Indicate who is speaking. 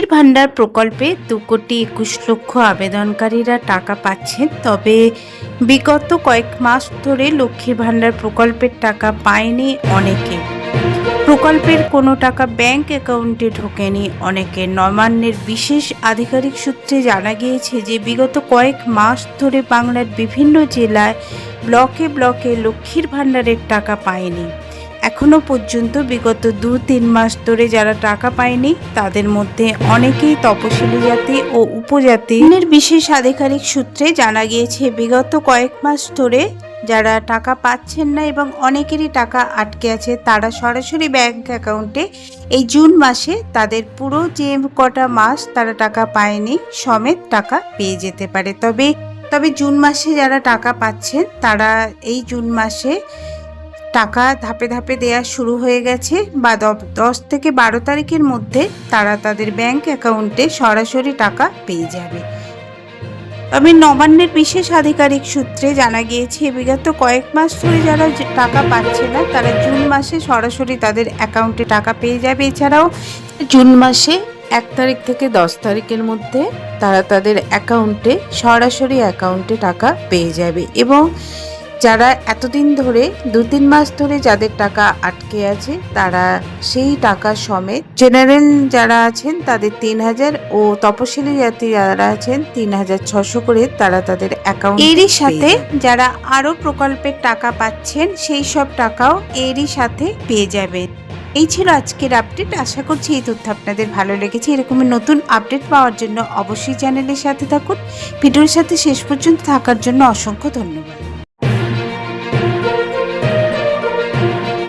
Speaker 1: লক্ষ্মীর ভাণ্ডার প্রকল্পে দু কোটি একুশ লক্ষ আবেদনকারীরা টাকা পাচ্ছেন, তবে বিগত কয়েক মাস ধরে লক্ষ্মীর ভাণ্ডার প্রকল্পের টাকা পায়নি অনেকে। প্রকল্পের কোনো টাকা ব্যাংক অ্যাকাউন্টে ঢোকেনি অনেকে। নবান্নের বিশেষ আধিকারিক সূত্রে জানা গিয়েছে যে, বিগত কয়েক মাস ধরে বাংলার বিভিন্ন জেলায় ব্লকে ব্লকে লক্ষ্মীর ভাণ্ডারের টাকা পায়নি। এখনও পর্যন্ত বিগত দু তিন মাস ধরে যারা টাকা পায়নি, তাদের মধ্যে অনেকেই তপশিলি জাতি ও উপজাতির বিশেষ আধিকারিক সূত্রে জানা গিয়েছে, বিগত কয়েক মাস ধরে যারা টাকা পাচ্ছেন না এবং অনেকেরই টাকা আটকে আছে, তারা সরাসরি ব্যাংক অ্যাকাউন্টে এই জুন মাসে তাদের পুরো যে কটা মাস তারা টাকা পায়নি, সমেত টাকা পেয়ে যেতে পারে। তবে তবে জুন মাসে যারা টাকা পাচ্ছেন, তারা এই জুন মাসে টাকা ধাপে ধাপে দেয়া শুরু হয়ে গেছে। বা দশ থেকে বারো তারিখের মধ্যে তারা তাদের ব্যাংক অ্যাকাউন্টে সরাসরি টাকা পেয়ে যাবে। তবে নবান্নের বিশেষ আধিকারিক সূত্রে জানা গিয়েছে, বিগত কয়েক মাস ধরে যারা টাকা পাচ্ছে না, তারা জুন মাসে সরাসরি তাদের অ্যাকাউন্টে টাকা পেয়ে যাবে। এছাড়াও জুন মাসে এক তারিখ থেকে দশ তারিখের মধ্যে তারা তাদের অ্যাকাউন্টে সরাসরি অ্যাকাউন্টে টাকা পেয়ে যাবে এবং যারা এতদিন ধরে দু তিন মাস ধরে যাদের টাকা আটকে আছে তারা সেই টাকা সমেত জেনারেল যারা আছেন তাদের তিন হাজার ও তপশিলি জাতি যারা আছেন তিন হাজার ছশো করে তারা তাদের অ্যাকাউন্ট এরই সাথে যারা আরও প্রকল্পের টাকা পাচ্ছেন সেই সব টাকাও এরই সাথে পেয়ে যাবে এই ছিল আজকের আপডেট আশা করছি এই তথ্য আপনাদের ভালো লেগেছে। এরকমই নতুন আপডেট পাওয়ার জন্য অবশ্যই চ্যানেলের সাথে থাকুন। ভিডিওর সাথে শেষ পর্যন্ত থাকার জন্য অসংখ্য ধন্যবাদ।